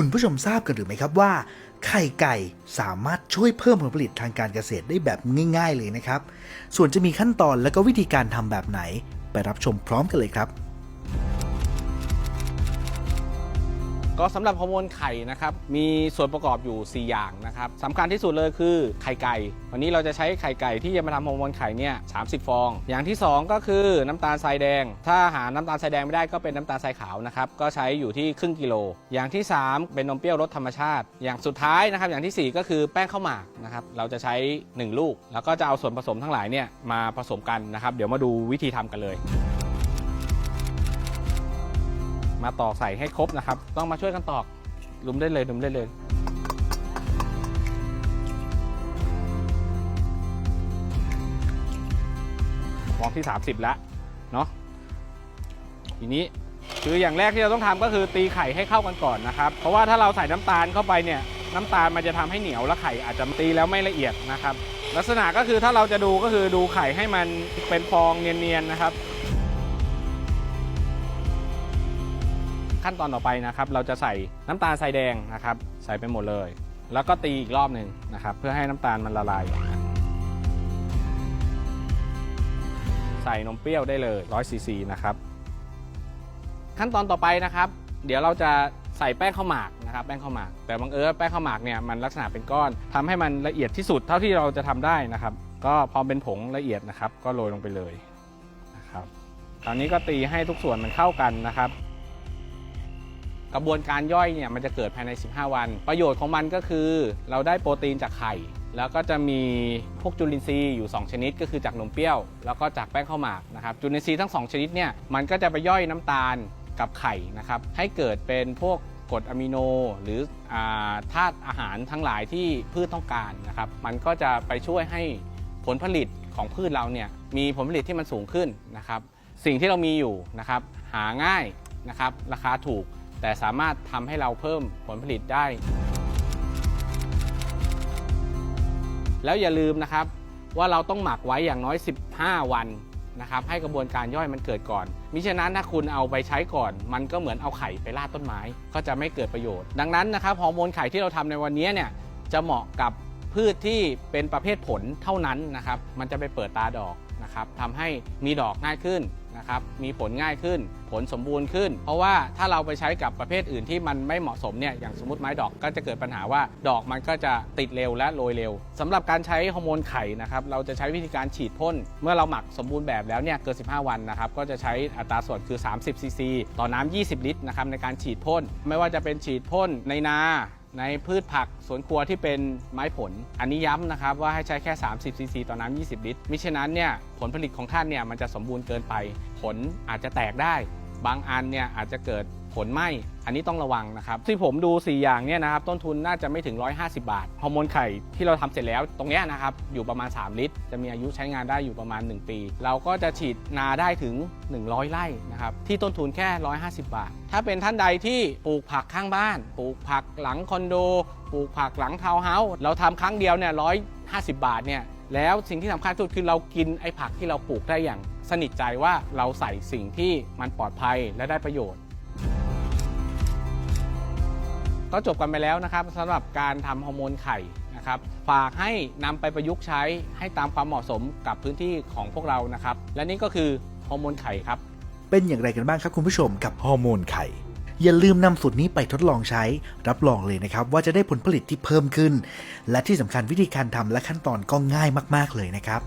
คุณผู้ชมทราบกันหรือไม่ครับว่า ไข่ไก่สามารถช่วยเพิ่มผลผลิตทางการเกษตรได้แบบง่าย ๆ เลยนะครับ ส่วนจะมีขั้นตอนและก็วิธีการทำแบบไหน ไปรับชมพร้อมกันเลยครับ ก็สำหรับฮอร์โมนไข่นะครับมีส่วนประกอบอยู่ 4 อย่างนะครับสำคัญที่สุดเลยคือไข่ไก่ วันนี้เราจะใช้ไข่ไก่ที่จะมาทำฮอร์โมนไข่เนี่ย30ฟอง อย่างที่ 2 ก็คือน้ำตาลทรายแดง ถ้าหาน้ำตาลทรายแดงไม่ได้ก็เป็นน้ำตาลทรายขาวนะครับก็ใช้อยู่ที่ครึ่งกิโล อย่างที่ 3 เป็นนมเปรี้ยวรสธรรมชาติ อย่างสุดท้ายนะครับอย่างทีสี่ 4 ก็คือแป้งข้าวหมากนะครับเราจะใช้ 1 ลูก แล้วก็จะเอาส่วนผสมทั้งหลายเนี่ยมาผสมกันนะครับเดี๋ยวมาดูวิธีทำกันเลย มาตอกใส่ให้ครบนะครับ ต้องมาช่วยกันตอกลุมได้เลยลุมได้เลยฟองที่ 30 แล้วเนาะทีนี้คืออย่างแรกที่เราต้องทำก็คือตีไข่ให้เข้ากันก่อนนะครับ เพราะว่าถ้าเราใส่น้ำตาลเข้าไปเนี่ยน้ำตาลมันจะทำให้เหนียวและไข่อาจจะตีแล้วไม่ละเอียดนะครับ ลักษณะก็คือถ้าเราจะดูก็คือดูไข่ให้มันเป็นฟองเนียนๆนะครับ ขั้นตอนต่อไปนะครับ เราจะใส่น้ำตาลทรายแดงนะครับ ใส่ไปหมดเลย แล้วก็ตีอีกรอบหนึ่งนะครับ เพื่อให้น้ำตาลมันละลาย ใส่นมเปรี้ยวได้เลย100ซีซีนะครับ ขั้นตอนต่อไปนะครับ เดี๋ยวเราจะใส่แป้งข้าวหมากนะครับแป้งข้าวหมาก แต่บังเอิญแป้งข้าวหมากเนี่ยมันลักษณะเป็นก้อนทำให้มันละเอียดที่สุดเท่าที่เราจะทำได้นะครับ ก็พอเป็นผงละเอียดนะครับ ก็โรยลงไปเลยนะครับ ตอนนี้ก็ตีให้ทุกส่วนมันเข้ากันนะครับ กระบวนการย่อยเนี่ยมันจะเกิดภายใน 15 วัน ประโยชน์ของมันก็คือ เราได้โปรตีนจากไข่ แล้วก็จะมีพวกจุลินทรีย์อยู่ 2 ชนิด ก็คือจากนมเปรี้ยว แล้วก็จากแป้งข้าวหมากนะครับจุลินทรีย์ทั้ง 2 ชนิดเนี่ยมันก็จะไปย่อยน้ำตาลกับไข่นะครับให้เกิดเป็นพวกกรดอะมิโนหรือธาตุอาหารทั้งหลายที่พืชต้องการนะครับมันก็จะไปช่วยให้ผลผลิตของพืชเราเนี่ยมีผลผลิตที่มันสูงขึ้นนะครับสิ่งที่เรามีอยู่นะครับหาง่ายนะครับราคาถูก แต่สามารถทำให้เราเพิ่มผลผลิตได้ แล้วอย่าลืมนะครับว่าเราต้องหมักไว้อย่างน้อย 15 วันนะครับให้กระบวนการย่อยมันเกิดก่อน มิฉะนั้นถ้าคุณเอาไปใช้ก่อน มันก็เหมือนเอาไข่ไปราดต้นไม้ ก็จะไม่เกิดประโยชน์ ดังนั้นนะครับฮอร์โมนไข่ที่เราทำในวันนี้เนี่ยจะเหมาะกับพืชที่เป็นประเภทผลเท่านั้นนะครับ มันจะไปเปิดตาดอก นะครับทำให้มีดอกง่ายขึ้นนะครับมีผลง่ายขึ้น ผลสมบูรณ์ขึ้น เพราะว่าถ้าเราไปใช้กับประเภทอื่นที่มันไม่เหมาะสมเนี่ยอย่างสมมติไม้ดอกก็จะเกิดปัญหาว่าดอกมันก็จะติดเร็วและโรยเร็วสำหรับการใช้ฮอร์โมนไข่นะครับเราจะใช้วิธีการฉีดพ่นเมื่อเราหมักสมบูรณ์แบบแล้วเนี่ยเกิน 15 วันนะครับก็จะใช้อัตราส่วนคือ 30 ซีซี ต่อน้ำ20 ลิตรนะครับในการฉีดพ่นไม่ว่าจะเป็นฉีดพ่นในนาในพืชผักสวนครัวที่เป็นไม้ผล อันนี้ย้ำนะครับว่าให้ใช้แค่ 30ซีซีต่อน้ำ 20 ลิตร มิฉะนั้นเนี่ยผลผลิตของท่านเนี่ยมันจะสมบูรณ์เกินไป ผลอาจจะแตกได้ บางอันเนี่ยอาจจะเกิด ลไหมอันนี้ต้องระวังนะครับที่ผมดู 4 อย่างเนี่ยนะครับต้นทุนน่าจะไม่ถึง 150 บาทฮอร์โมนไข่ที่เราทำเสร็จแล้วตรงเนี้ยนะครับอยู่ประมาณ 3 ลิตร จะมีอายุใช้งานได้อยู่ประมาณ 1 ปี เราก็จะฉีดนาได้ถึง 100 ไร่นะครับที่ต้นทุนแค่ 150 บาท ถ้าเป็นท่านใดที่ปลูกผักข้างบ้านปลูกผักหลังคอนโดปลูกผักหลังทาวน์เฮาส์เราทำครั้งเดียวเนี่ย150บบาทเนี่ยแล้วสิ่งที่สำคัญที่สุดคือเรากินไอ้ผักที่เราปลูกได้อย่างสนิทใจว่าเราใส่สิ่งที่มันปลอดภัยและได้ประโยชน์ ก็จบกันไปแล้วนะครับสำหรับการทำฮอร์โมนไข่นะครับฝากให้นำไปประยุกต์ใช้ให้ตามความเหมาะสมกับพื้นที่ของพวกเรานะครับ และนี่ก็คือฮอร์โมนไข่ครับ เป็นอย่างไรกันบ้างครับคุณผู้ชมกับฮอร์โมนไข่ อย่าลืมนำสูตรนี้ไปทดลองใช้ รับรองเลยนะครับ ว่าจะได้ผลผลิตที่เพิ่มขึ้น และที่สำคัญวิธีการทำและขั้นตอนก็ง่ายมาก ๆเลยนะครับ